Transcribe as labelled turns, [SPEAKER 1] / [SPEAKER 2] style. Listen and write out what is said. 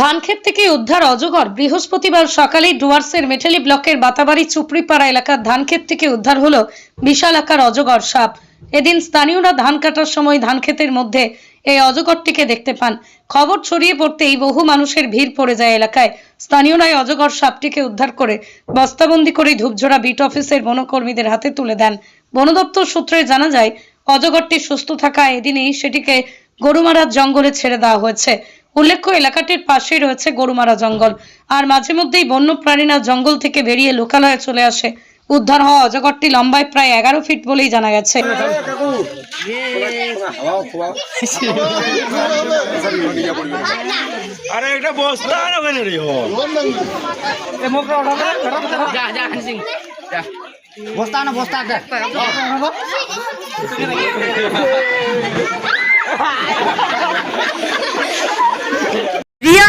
[SPEAKER 1] ধানক্ষেত থেকে উদ্ধার অজগর। বৃহস্পতিবার সকালেই ডুয়ার্সের মেটালি ব্লকের বাতাবাড়ি চুপড়িপাড়া এলাকার ধানক্ষেত থেকে উদ্ধার হলো বিশাল আকার অজগর সাপ। এদিন স্থানীয়রা ধান কাটার সময় ধানক্ষেতের মধ্যে এই অজগরটিকে দেখতে পান। খবর ছড়িয়ে পড়তেই বহু মানুষের ভিড় পড়ে যায় এলাকায়। স্থানীয়রাই অজগর সাপটিকে উদ্ধার করে বস্তাবন্দি করে ধূপঝোড়া বিট অফিসের বনকর্মীদের হাতে তুলে দেন। বন দপ্তর সূত্রে জানা যায়, অজগরটি সুস্থ থাকা এদিনেই সেটিকে গরুমারার জঙ্গলে ছেড়ে দেওয়া হয়েছে। উল্লেখ্য এলাকাটির পাশেই রয়েছে গরুমারা জঙ্গল। আর মাঝে মধ্যেই বন্য প্রাণীরা জঙ্গল থেকে বেরিয়ে লোকালয়ে চলে আসে। উদ্ধার হওয়া অজগরটি লম্বায় প্রায় এগারো ফিট বলেই জানা গেছে।
[SPEAKER 2] বস্তা না বস্তা দে
[SPEAKER 3] রিয়া